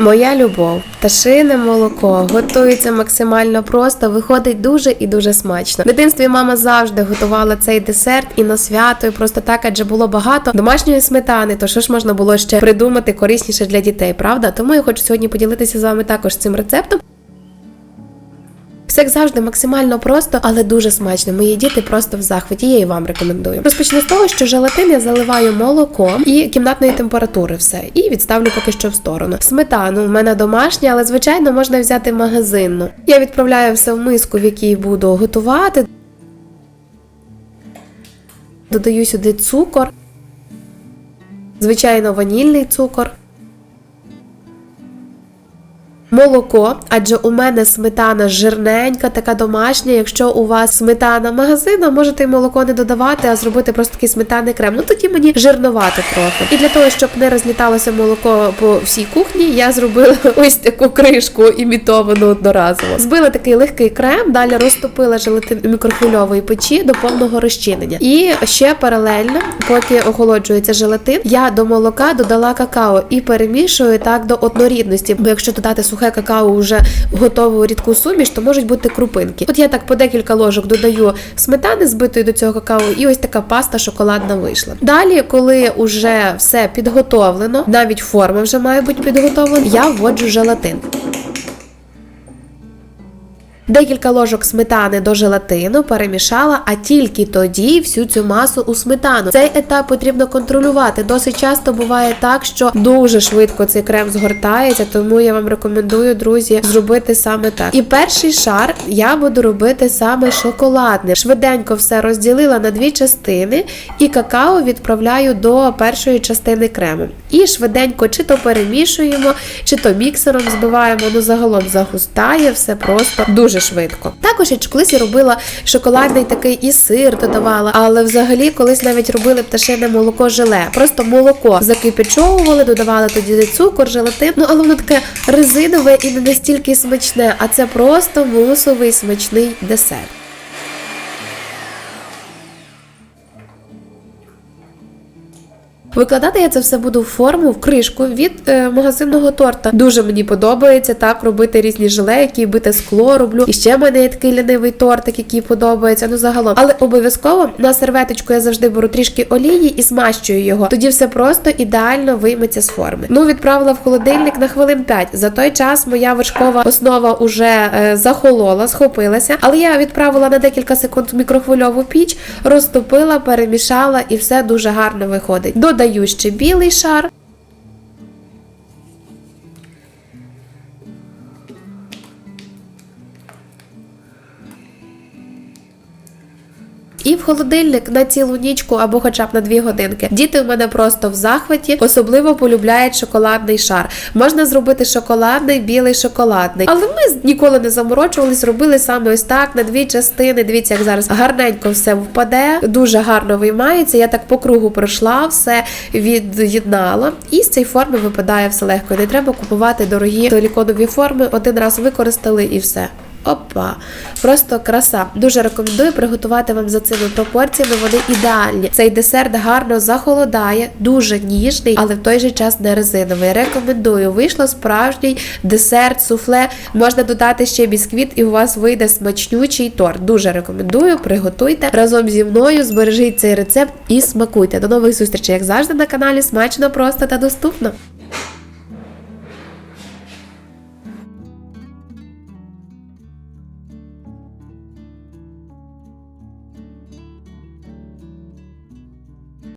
Моя любов, пташине молоко готується максимально просто, виходить дуже і дуже смачно. В дитинстві мама завжди готувала цей десерт і на свято, і просто так, адже було багато домашньої сметани. То що ж можна було ще придумати корисніше для дітей, правда? Тому я хочу сьогодні поділитися з вами також цим рецептом. Все як завжди максимально просто, але дуже смачно. Мої діти просто в захваті. Я і вам рекомендую. Розпочну з того, що желатин я заливаю молоком і кімнатної температури все. І відставлю поки що в сторону. Сметану в мене домашня, але звичайно можна взяти магазинну. Я відправляю все в миску, в якій буду готувати. Додаю сюди цукор, звичайно, ванільний цукор. Молоко, адже у мене сметана жирненька, така домашня. Якщо у вас сметана магазину, можете й молоко не додавати, а зробити просто такий сметанний крем. Ну тоді мені жирнувати трохи. І для того, щоб не розліталося молоко по всій кухні, я зробила ось таку кришку імітовану одноразово. Збила такий легкий крем, далі розтопила желатин мікрохвильової печі до повного розчинення. І ще паралельно, поки охолоджується желатин, я до молока додала какао і перемішую так до однорідності. Бо якщо додати сухе какао вже готову рідку суміш, то можуть бути крупинки. От я так по декілька ложок додаю сметани збитої до цього какао, і ось така паста шоколадна вийшла. Далі, коли вже все підготовлено, навіть форма вже має бути підготовлена, я вводжу желатин. Декілька ложок сметани до желатину перемішала, а тільки тоді всю цю масу у сметану. Цей етап потрібно контролювати. Досить часто буває так, що дуже швидко цей крем згортається, тому я вам рекомендую, друзі, зробити саме так. І перший шар я буду робити саме шоколадний. Швиденько все розділила на дві частини, і какао відправляю до першої частини крему. І швиденько чи то перемішуємо, чи то міксером збиваємо. Ну загалом загустає все просто дуже швидко. Також я колись робила шоколадний такий і сир додавала, але взагалі колись навіть робили пташине молоко желе. Просто молоко закипячовували, додавали тоді цукор, желатин. Ну але воно таке резинове і не настільки смачне, а це просто мусовий смачний десерт. Викладати я це все буду в форму, в кришку від е, магазинного торта. Дуже мені подобається так робити різні желе, які бити скло роблю. І ще в мене є такий лінивий тортик, який подобається. Ну загалом, але обов'язково на серветочку я завжди беру трішки олії і змащую його. Тоді все просто ідеально вийметься з форми. Ну відправила в холодильник на хвилин 5. За той час моя вершкова основа уже е, захолола, схопилася. Але я відправила на декілька секунд мікрохвильову піч, розтопила, перемішала і все дуже гарно виходить. Додаю ще білий шар. І в холодильник на цілу нічку або хоча б на дві годинки. Діти у мене просто в захваті, особливо полюбляють шоколадний шар. Можна зробити шоколадний, білий шоколадний. Але ми ніколи не заморочувались, робили саме ось так на дві частини. Дивіться, як зараз гарненько все впаде, дуже гарно виймається. Я так по кругу пройшла, все від'єднала. І з цієї форми випадає все легко. Не треба купувати дорогі силіконові форми. Один раз використали і все. Опа, просто краса. Дуже рекомендую приготувати вам за цими пропорціями. Вони ідеальні. Цей десерт гарно захолодає, дуже ніжний, але в той же час не резиновий. Рекомендую. Вийшло справжній десерт, суфле. Можна додати ще бісквіт, і у вас вийде смачнючий торт. Дуже рекомендую. Приготуйте разом зі мною, збережіть цей рецепт і смакуйте. До нових зустрічей, як завжди, на каналі. Смачно, просто та доступно.